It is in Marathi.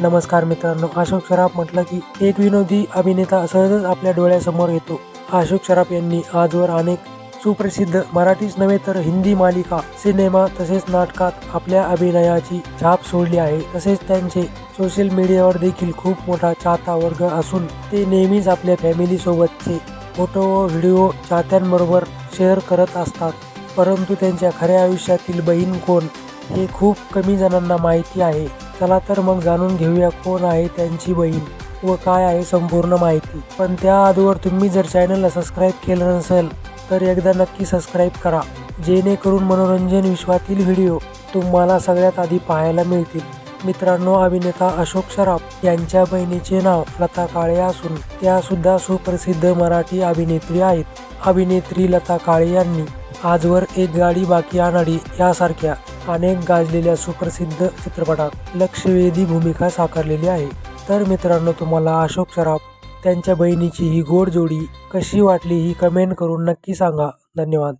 नमस्कार मित्रांनो अशोक शराफ म्हटलं की एक विनोदी अभिनेता सहजच आपल्या डोळ्यासमोर येतो. अशोक शराफ यांनी आजवर अनेक सुप्रसिद्ध मराठीच नव्हे तर हिंदी मालिका सिनेमा तसेच नाटकात आपल्या अभिनयाची छाप सोडली आहे. तसेच त्यांचे सोशल मीडियावर देखील खूप मोठा चाहता वर्ग असून ते नेहमीच आपल्या फॅमिली सोबतचे फोटो व व्हिडिओ चाहत्यांबरोबर शेअर करत असतात. परंतु त्यांच्या खऱ्या आयुष्यातील बहीण कोण हे खूप कमी जणांना माहिती आहे. चला तर मग जाणून घेऊया कोण आहे त्यांची बहीण व काय आहे संपूर्ण माहिती. पण त्या आधीवर तुम्ही जर चॅनलला सबस्क्राईब केलं नसेल तर एकदा नक्की सबस्क्राईब करा. जेणेकरून मनोरंजन विश्वातील व्हिडिओ तुम्हाला सगळ्यात आधी पाहायला मिळतील. मित्रांनो अभिनेता अशोक शराफ यांच्या बहिणीचे नाव लता काळे असून त्या सुद्धा सुप्रसिद्ध मराठी अभिनेत्री आहेत. अभिनेत्री लता काळे यांनी आजवर एक गाडी बाकी आणाडी यासारख्या अनेक गाजलेल्या सुप्रसिद्ध चित्रपटात लक्षवेधी भूमिका साकारलेली आहे. तर मित्रांनो तुम्हाला अशोक सराफ त्यांच्या बहिणीची ही गोड जोडी कशी वाटली ही कमेंट करून नक्की सांगा. धन्यवाद.